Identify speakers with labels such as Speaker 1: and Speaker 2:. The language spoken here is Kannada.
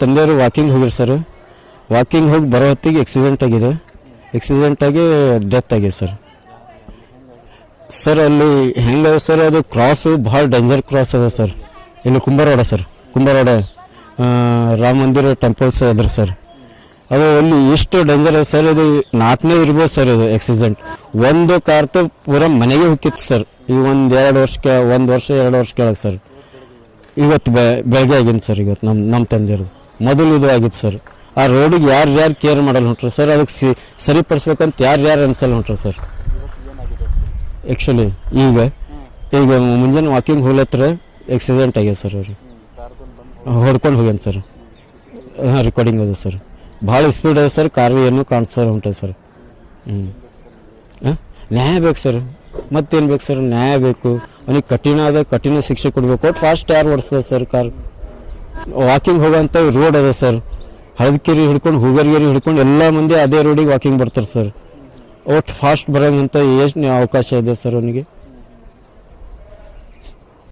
Speaker 1: ತಂದೆಯವರು ವಾಕಿಂಗ್ ಹೋಗಿರು ಸರ್. ವಾಕಿಂಗ್ ಹೋಗಿ ಬರೋ ಹೊತ್ತಿಗೆ ಎಕ್ಸಿಡೆಂಟ್ ಆಗಿದೆ. ಎಕ್ಸಿಡೆಂಟ್ ಆಗಿ ಡೆತ್ ಆಗಿದೆ ಸರ್. ಸರ್, ಅಲ್ಲಿ ಹೆಂಗೆ ಸರ್, ಅದು ಕ್ರಾಸು ಭಾಳ ಡೇಂಜರ್ ಕ್ರಾಸ್ ಅದ ಸರ್. ಇಲ್ಲಿ ಕುಂಬಾರೋಡ ಸರ್. ಕುಂಬಾರೋಡ ರಾಮ ಮಂದಿರ ಟೆಂಪಲ್ಸ್ ಅದ್ರ ಸರ್. ಅದು ಅಲ್ಲಿ ಎಷ್ಟು ಡೇಂಜರ್ ಅದ ಸರ್ ಅದು ನಾಲ್ಕನೇ ಇರ್ಬೋದು ಸರ್ ಅದು ಆಕ್ಸಿಡೆಂಟ್ ಒಂದು ಕಾರ್ ತು ಪೂರ ಮನೆಗೆ ಹೋಗಿತ್ತು ಸರ್. ಈಗ ಒಂದು ಎರಡು ವರ್ಷ ಒಂದು ವರ್ಷ, ಎರಡು ವರ್ಷ ಕೆಳಗೆ ಸರ್. ಇವತ್ತು ಬೆಳಗ್ಗೆ ಆಗಿನ ಸರ್ ಇವತ್ತು ನಮ್ಮ ನಮ್ಮ ತಂದೆಯವ್ರದ್ದು. ಮೊದಲು ಇದು ಆಗಿತ್ತು ಸರ್. ಆ ರೋಡಿಗೆ ಯಾರು ಯಾರು ಕೇರ್ ಮಾಡಲ್ಲ ಹೊಂಟ್ರು ಸರ್? ಅದಕ್ಕೆ ಸಿ ಸರಿಪಡಿಸ್ಬೇಕಂತ ಯಾರು ಯಾರು ಅನ್ಸಲ್ಲ ಹೊಂಟ್ರು ಸರ್? ಆ್ಯಕ್ಚುಲಿ ಈಗ ಈಗ ಮುಂಜಾನೆ ವಾಕಿಂಗ್ ಹೋಗ್ಲತ್ರ ಆಕ್ಸಿಡೆಂಟ್ ಆಗ್ಯದ ಸರ್ ಅವರು ಹೊಡ್ಕೊಂಡು ಹೋಗ್ಯಾನ ಸರ್. ಹಾಂ ರೆಕಾರ್ಡಿಂಗ್ ಅದ ಸರ್. ಭಾಳ ಸ್ಪೀಡ್ ಅದ ಸರ್ ಕಾರು ಏನು ಕಾಣಿಸ್ತಾ ಹೊಂಟದ ಸರ್. ಹ್ಞೂ ಹಾಂ, ನ್ಯಾಯ ಬೇಕು ಸರ್. ಮತ್ತೇನು ಬೇಕು ಸರ್? ನ್ಯಾಯ ಬೇಕು. ಅವನಿಗೆ ಕಠಿಣ ಆದ, ಕಠಿಣ ಶಿಕ್ಷೆ ಕೊಡಬೇಕು. ಫಾಸ್ಟ್ ಯಾರು ಓಡಿಸ್ತದೆ ಸರ್ ಕಾರ್ ವಾಕಿಂಗ್ ಹೋಗೋಂಥ ರೋಡ್ ಅದ ಸರ್ ಹಳದಕೆರೆ ಹಿಡ್ಕೊಂಡು, ಹೂಗರ್ಗೇರಿ ಹಿಡ್ಕೊಂಡು ಎಲ್ಲ ಮಂದಿ ಅದೇ ರೋಡಿಗೆ ವಾಕಿಂಗ್ ಬರ್ತಾರೆ ಸರ್ ಒಟ್ಟು ಫಾಸ್ಟ್ ಬರೋಂಥ ಎಷ್ಟು ಅವಕಾಶ ಇದೆ ಸರ್ ಅವನಿಗೆ.